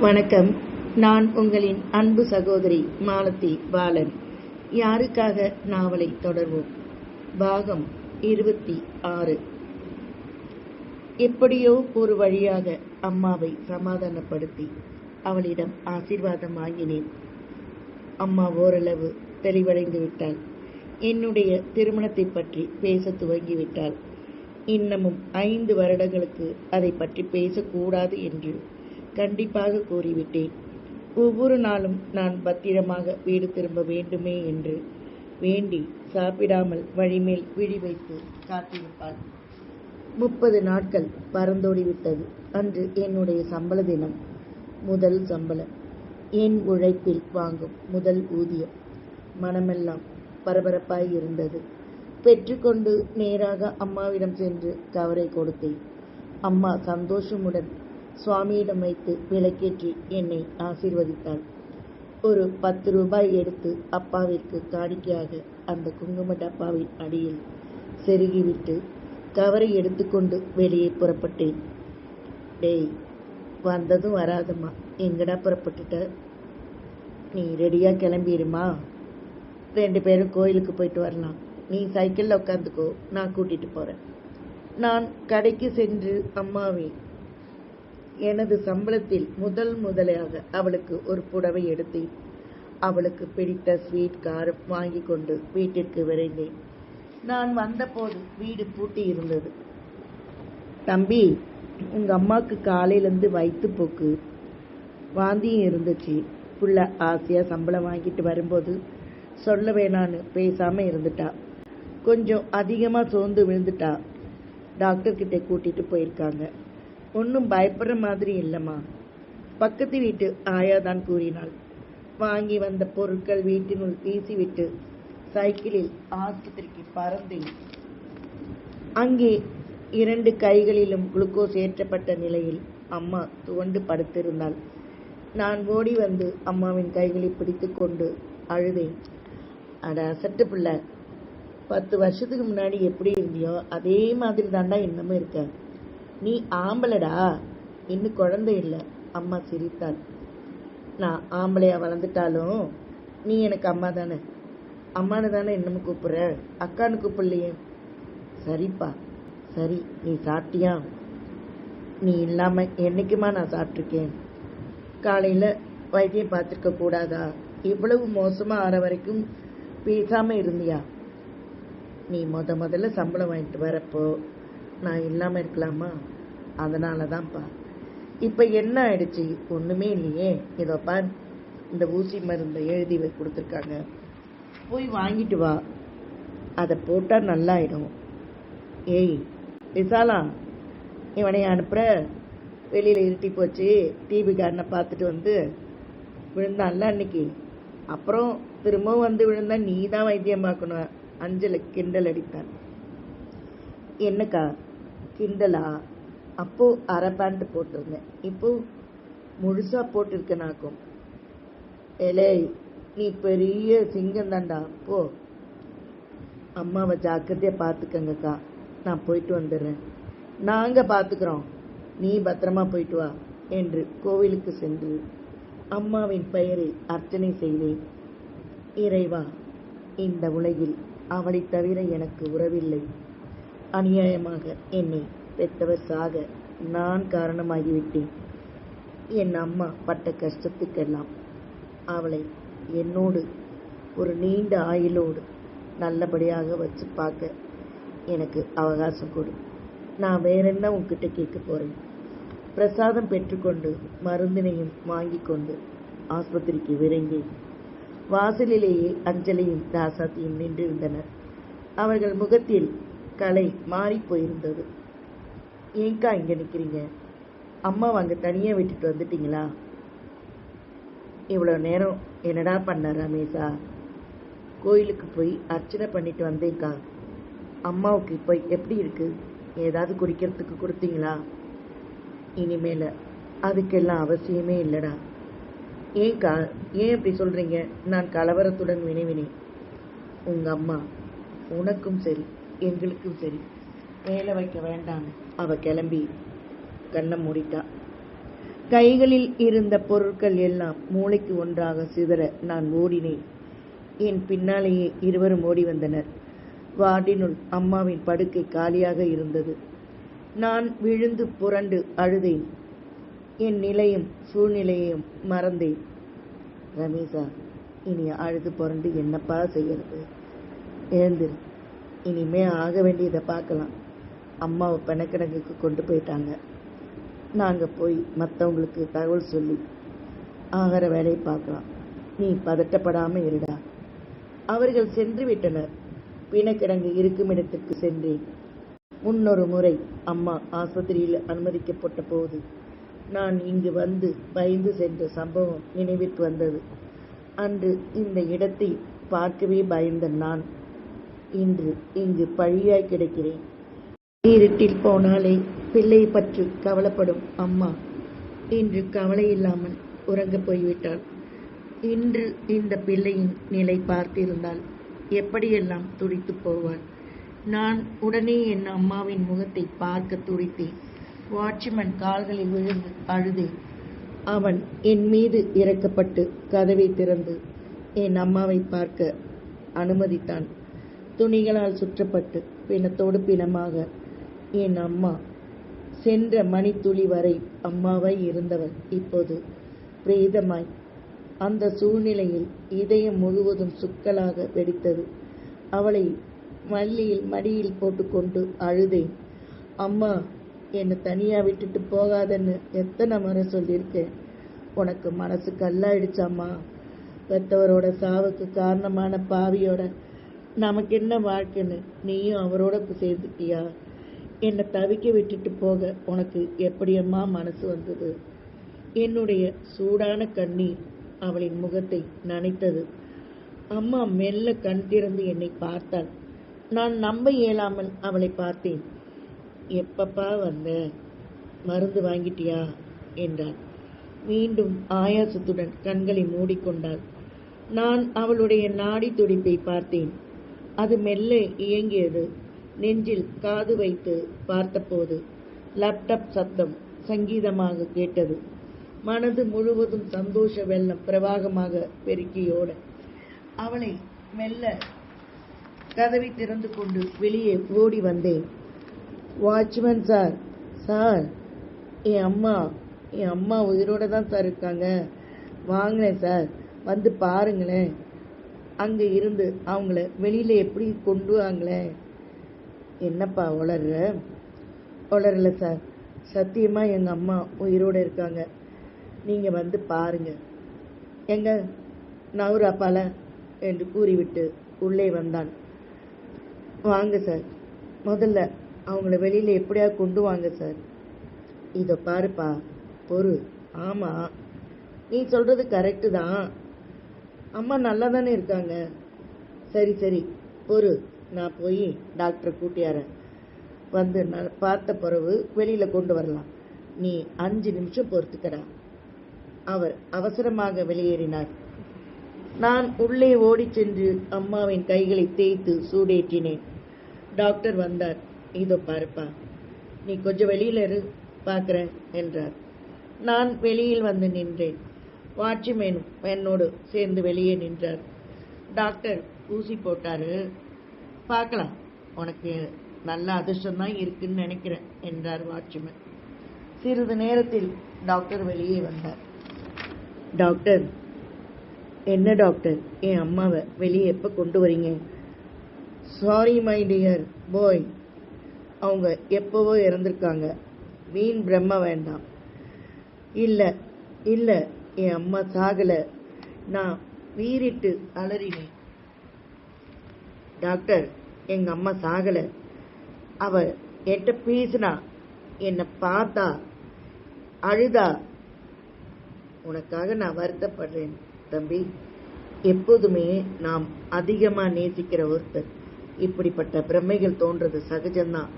வணக்கம். நான் உங்களின் அன்பு சகோதரி மாலதி பாலன். யாருக்காக நாவலை தொடர்வோம்? பாகம் இருபத்தி ஆறு. எப்படியோ ஒரு வழியாக அம்மாவை சமாதானப்படுத்தி அவளிடம் ஆசீர்வாதம் வாங்கினேன் அம்மா ஓரளவு தெளிவடைந்து விட்டாள். என்னுடைய திருமணத்தை பற்றி பேச துவங்கிவிட்டாள். இன்னமும் ஐந்து வருடங்களுக்கு அதை பற்றி பேசக்கூடாது என்று கண்டிப்பாக கூறிவிட்டேன். ஒவ்வொரு நாளும் நான் பத்திரமாக வீடு திரும்ப வேண்டுமே என்று வேண்டி சாப்பிடாமல் வழிமேல் விழி வைத்து காத்திருப்பாள். முப்பது நாட்கள் பறந்தோடிவிட்டது அன்று என்னுடைய சம்பள தினம். முதல் சம்பளம். என் உழைப்பில் வாங்கும் முதல் ஊதியம். மனமெல்லாம் பரபரப்பாய் இருந்தது. பெற்றுக்கொண்டு நேராக அம்மாவிடம் சென்று கவரை கொடுத்தேன். அம்மா சந்தோஷமுடன் சுவாமியிடம் வைத்து விளக்கேற்றி என்னை ஆசீர்வதித்தாள். ஒரு பத்து ரூபாய் எடுத்து அப்பாவிற்கு காணிக்கையாக அந்த குங்கும டப்பாவின் அடியில் செருகிவிட்டு கவரை எடுத்துக்கொண்டு வெளியே புறப்பட்டேன். டேய் வந்ததும் வராதம்மா. எங்கடா புறப்பட்டுட்ட? நீ ரெடியாக கிளம்பிடுமா ரெண்டு பேரும் கோயிலுக்கு போயிட்டு வரலாம். நீ சைக்கிளில் உட்காந்துக்கோ. நான் கூட்டிகிட்டு போகிறேன் நான் கடைக்கு சென்று அம்மாவை எனது சம்பளத்தில் முதல் முதலாக அவளுக்கு ஒரு புடவை எடுத்தேன். அவளுக்கு பிடித்த ஸ்வீட் கார் வாங்கி கொண்டு வீட்டிற்கு விரைந்தேன். நான் வந்தபோது வீடு பூட்டி இருந்தது. தம்பி உங்க அம்மாவுக்கு காலையிலேருந்து வயிற்று போக்கு. வாந்தியும் இருந்துச்சு. புள்ள ஆசையாக சம்பளம் வாங்கிட்டு வரும்போது சொல்ல வேணான்னு பேசாமல் இருந்துட்டா. கொஞ்சம் அதிகமாக சோர்ந்து விழுந்துட்டா. டாக்டர்கிட்ட கூட்டிகிட்டு போயிருக்காங்க. ஒன்றும் பயப்படுற மாதிரி இல்லைம்மா. பக்கத்து வீட்டு ஆயாதான் கூறினாள். வாங்கி வந்த பொருட்கள் வீட்டினுள் வீசிவிட்டு சைக்கிளில் ஆஸ்பத்திரிக்கு பறந்தேன். அங்கே இரண்டு கைகளிலும் குளுக்கோஸ் ஏற்றப்பட்ட நிலையில் அம்மா துவண்டு படுத்திருந்தாள். நான் ஓடி வந்து அம்மாவின் கைகளை பிடித்து கொண்டு அழுதேன். அட அசட்டு பிள்ளை. பத்து வருஷத்துக்கு முன்னாடி எப்படி இருந்தியோ அதே மாதிரி தாண்டா இன்னமும் இருக்கேன் நீ ஆம்பளடா. இன்னும் குழந்தை இல்லை. அம்மா சிரித்தாள். நான் ஆம்பளையா வளர்ந்துட்டாலும் நீ எனக்கு அம்மா தானே. அம்மானு தானே இன்னமும் கூப்பிட்ற? அக்கான்னு கூப்பிடலையே. சரிப்பா. சரி நீ சாப்பிட்டியா? நீ இல்லாமல் என்னைக்குமா நான் சாப்பிட்ருக்கேன் காலையில் வைத்தியம் பார்த்துருக்க கூடாதா? இவ்வளவு மோசமாக ஆற வரைக்கும் பேசாமல் இருந்தியா? நீ முத முதல்ல சம்பளம் வாங்கிட்டு வரப்போ நான் இல்லாமல் இருக்கலாமா? அதனால தான்ப்பா இப்போ என்ன ஆயிடுச்சு? ஒன்றுமே இல்லையே. இதோ பார் இந்த ஊசி மருந்தை எழுதி வை கொடுத்துருக்காங்க. போய் வாங்கிட்டு வா. அதை போட்டால் நல்லாயிடும். ஏய் விசாலா இவனை அனுப்புகிற வெளியில் இருட்டி போச்சு. டிவிக்காரனை பார்த்துட்டு வந்து விழுந்தான்ல அன்னைக்கு. அப்புறம் திரும்பவும் வந்து விழுந்தா நீ தான் வைத்தியம் பார்க்கணும். அஞ்சலை கிண்டல் அடித்தான் என்னக்கா? கிண்டலா? அப்போ அரை பேண்ட் போட்டிருந்தேன். இப்போ முழுசா போட்டிருக்கனாக்கும் ஏலே நீ பெரிய சிங்கம் தாண்டா போ. அம்மாவை ஜாக்கிரதையா பார்த்துக்கங்கக்கா நான் போயிட்டு வந்துடுறேன். நாங்க பார்த்துக்குறோம் நீ பத்திரமா போயிட்டு வா என்று கோவிலுக்கு சென்று அம்மாவின் பெயரில் அர்ச்சனை செய்தேன். இறைவா இந்த உலகில் அவளை தவிர எனக்கு உறவில்லை. அநியாயமாக என்னை பெற்றவர் சாக நான் காரணமாகிவிட்டேன். என் அம்மா பட்ட கஷ்டத்துக்கெல்லாம் அவளை என்னோடு ஒரு நீண்ட ஆயுளோடு நல்லபடியாக வச்சு பார்க்க எனக்கு அவகாசம் கொடு. நான் வேற என்ன உன்கிட்ட கேட்க போகிறேன் பிரசாதம் பெற்றுக்கொண்டு மருந்தினையும் வாங்கி கொண்டு ஆஸ்பத்திரிக்கு விரைந்தேன். வாசலிலேயே அஞ்சலியும் தாசாத்தியும் நின்றிருந்தனர். அவர்கள் முகத்தில் கலை மாறி போயிருந்தது. ஏங்கா இங்க நிக்கிறீங்க? அம்மா அங்க தனியா விட்டுட்டு வந்துட்டீங்களா? இவ்வளோ நேரம் என்னடா பண்ண ரமேஷா? கோயிலுக்கு போய் அர்ச்சனை பண்ணிட்டு வந்தேங்க்கா அம்மாவுக்கு இப்போ எப்படி இருக்கு? ஏதாவது குடிக்கிறதுக்கு கொடுத்தீங்களா? இனிமேல அதுக்கெல்லாம் அவசியமே இல்லைடா. ஏன்க்கா ஏன் இப்படி சொல்றீங்க? நான் கலவரத்துடன் வினைவினேன். உங்க அம்மா உனக்கும் சரி. எங்களுக்கும் சரி. வேலை வைக்க வேண்டாம். அவ கிளம்பி கண்ணை மூடிட்டா. கைகளில் இருந்த பொருட்கள் எல்லாம் மூளைக்கு ஒன்றாக சிதற நான் ஓடினேன். என் பின்னாலேயே இருவரும் ஓடி வந்தனர். வார்டினுள் அம்மாவின் படுக்கை காலியாக இருந்தது. நான் விழுந்து புரண்டு அழுதேன். என் நிலையும் சூழ்நிலையையும் மறந்தேன். ரமேஷா இனி அழுது புரண்டு என்னப்பா செய்யறது? எழுந்திரு. இனிமே ஆக வேண்டியதை பார்க்கலாம். அம்மாவை பெணக்கிடங்குக்கு கொண்டு போயிட்டாங்க. நாங்கள் போய் மற்றவங்களுக்கு தகவல் சொல்லி ஆகிற வேலையை பார்க்கலாம். நீ பதட்டப்படாமல் இருடா. அவர்கள் சென்று விட்டனர். பிணக்கிடங்கு இருக்கும் இடத்திற்கு சென்றேன். முன்னொரு முறை அம்மா ஆஸ்பத்திரியில் அனுமதிக்கப்பட்ட போது நான் இங்கு வந்து பயந்து சென்ற சம்பவம் நினைவிற்கு வந்தது. அன்று இந்த இடத்தை பார்க்கவே பயந்த நான் இன்று இங்கு பழியாய் கிடக்கிறேன். இருட்டில் போனாலே பிள்ளை பற்றி கவலைப்படும் அம்மா. இன்று கவலை இல்லாமல் உறங்க போய்விட்டாள். இன்று இந்த பிள்ளையின் நிலை பார்த்திருந்தால் எப்படியெல்லாம் துடித்து போவாள். நான் உடனே என் அம்மாவின் முகத்தை பார்க்க துடித்தேன். வாட்ச்மேன் கால்களில் விழுந்து அழுதேன். அவன் என் மீது இறக்கப்பட்டு கதவை திறந்து என் அம்மாவை பார்க்க அனுமதித்தான். துணிகளால் சுற்றப்பட்டு பிணத்தோடு பிணமாக என் அம்மா சென்ற மணித்துளி வரை அம்மாவாய் இருந்தவள். இப்போது பிரேதமாய். அந்த சூழ்நிலையில் இதயம் முழுவதும் சுக்கலாக வெடித்தது. அவளை மல்லியில் மடியில் போட்டுக்கொண்டு அழுதேன். அம்மா என்னை தனியாக விட்டுட்டு போகாதன்னு எத்தனை முறை சொல்லியிருக்கேன். உனக்கு மனசு கல்லாயிடுச்சாம்மா பெத்தவரோட சாவுக்கு காரணமான பாவியோட நமக்கு என்ன வாழ்க்கைன்னு நீயும் அவரோட சேர்ந்துட்டியா? என்னை தவிக்க விட்டுட்டு போக உனக்கு எப்படியம்மா மனசு வந்தது? என்னுடைய சூடான கண்ணீர் அவளின் முகத்தை நனைத்தது. அம்மா மெல்ல கண் திறந்து என்னை பார்த்தாள். நான் நம்ப இயலாமல் அவளை பார்த்தேன். எப்பப்பா வந்த? மருந்து வாங்கிட்டியா? என்றாள். மீண்டும் ஆயாசத்துடன் கண்களை மூடிக்கொண்டாள். நான் அவளுடைய நாடி துடிப்பை பார்த்தேன். அது மெல்ல இயங்கியது. நெஞ்சில் காது வைத்து பார்த்தபோது லேப்டாப் சத்தம் சங்கீதமாக கேட்டது. மனது முழுவதும் சந்தோஷ வெள்ளம் பிரவாகமாக பெருக்கியோட அவளை மெல்ல கதவை திறந்து கொண்டு வெளியே ஓடி வந்தேன். வாட்ச்மேன் சார் சார் என் அம்மா என் அம்மா உயிரோட தான் சார் இருக்காங்க. வாங்கினேன் சார் வந்து பாருங்களேன். அங்கே இருந்து அவங்கள வெளியில் எப்படி கொண்டு வாங்களே? என்னப்பா உளர்ற? உளரல சார். சத்தியமாக எங்கள் அம்மா உயிரோடு இருக்காங்க. நீங்கள் வந்து பாருங்க. எங்க? நவுரா பல என்று கூறிவிட்டு உள்ளே வந்தான். வாங்க சார். முதல்ல அவங்கள வெளியில் எப்படியா கொண்டு வாங்க சார்? இதை பாருப்பா. பொறு. ஆமாம் நீ சொல்கிறது கரெக்டு தான். அம்மா நல்லா தானே இருக்காங்க. சரி சரி. பொறு. நான் போய் டாக்டரை கூட்டியாரேன். வந்து நான் பார்த்த பிறகு வெளியில் கொண்டு வரலாம். நீ அஞ்சு நிமிஷம் பொறுத்துக்கடா. அவர் அவசரமாக வெளியேறினார். நான் உள்ளே ஓடிச் சென்று அம்மாவின் கைகளை தேய்த்து சூடேற்றினேன். டாக்டர் வந்தார். இதோ பாருப்பா. நீ கொஞ்சம் வெளியில இரு. பார்க்குறேன் என்றார். நான் வெளியில் வந்து நின்றேன். வாட்ச்மேனும் என்னோடு சேர்ந்து வெளியே நின்றார். டாக்டர் ஊசி போட்டாரு. பார்க்கலாம் உனக்கு நல்ல அதிர்ஷ்டம்தான் இருக்குன்னு நினைக்கிறேன் என்றார் வாட்ச்மேன். சிறிது நேரத்தில் டாக்டர் வெளியே வந்தார். டாக்டர் என்ன டாக்டர்? என் அம்மாவை வெளியே எப்போ கொண்டு வரீங்க? சாரி மை டியர் போய் அவங்க எப்போவோ இறந்துருக்காங்க. வீண் பிரம்ம வேண்டாம். இல்லை இல்லை என் அம்மா சாகலை. நான் வீறிட்டு அலறினேன். டாக்டர் எங்கள் அம்மா சாகலை. அவ என்கிட்ட பேசினா என்னை பார்த்தா அழுதா. உனக்காக நான் வருத்தப்படுறேன் தம்பி. எப்போதுமே நாம் அதிகமாக நேசிக்கிற ஒருத்தர். இப்படிப்பட்ட பிரமைகள் தோன்றது சகஜம்தான்.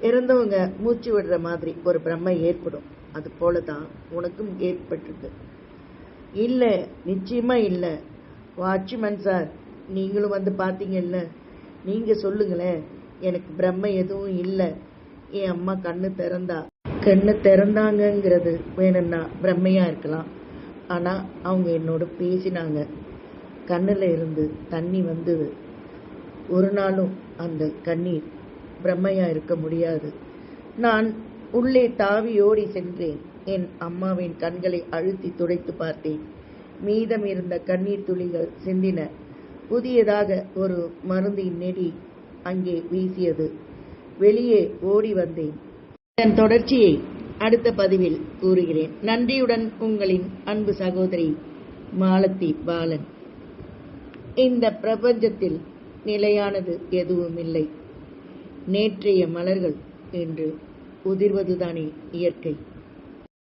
இறந்தவங்க மூச்சு விடுற மாதிரி ஒரு பிரம்மை ஏற்படும். அது போல தான் உனக்கும் ஏற்பட்டிருக்கு. இல்லை நிச்சயமாக இல்லை. வாட்ச்மேன் சார் நீங்களும் வந்து பார்த்தீங்கல்ல நீங்கள் சொல்லுங்களேன் எனக்கு பிரம்மை எதுவும் இல்லை. என் அம்மா கண்ணு திறந்தா. கண்ணு திறந்தாங்கங்கிறது வேணும்னா பிரம்மையாக இருக்கலாம். ஆனால் அவங்க என்னோட பேசினாங்க. கண்ணில் இருந்து தண்ணி வந்தது. ஒரு நாளும் அந்த கண்ணீர் பிரம்மையாக இருக்க முடியாது. நான் உள்ளே தாவி ஓடி சென்றேன். என் அம்மாவின் கண்களை அழுத்தி துடைத்து பார்த்தேன். மீதம் இருந்த கண்ணீர் துளிகள் சிந்தின. புதியதாக ஒரு மருந்தின் நெடி அங்கே வீசியது. வெளியே ஓடி வந்தேன். இதன் தொடர்ச்சியை அடுத்த பதிவில் கூறுகிறேன். நன்றியுடன் உங்களின் அன்பு சகோதரி மாலத்தி பாலன். இந்த பிரபஞ்சத்தில் நிலையானது எதுவும் இல்லை நேற்றைய மலர்கள் என்று உதிர்வதுதானே இயற்கை.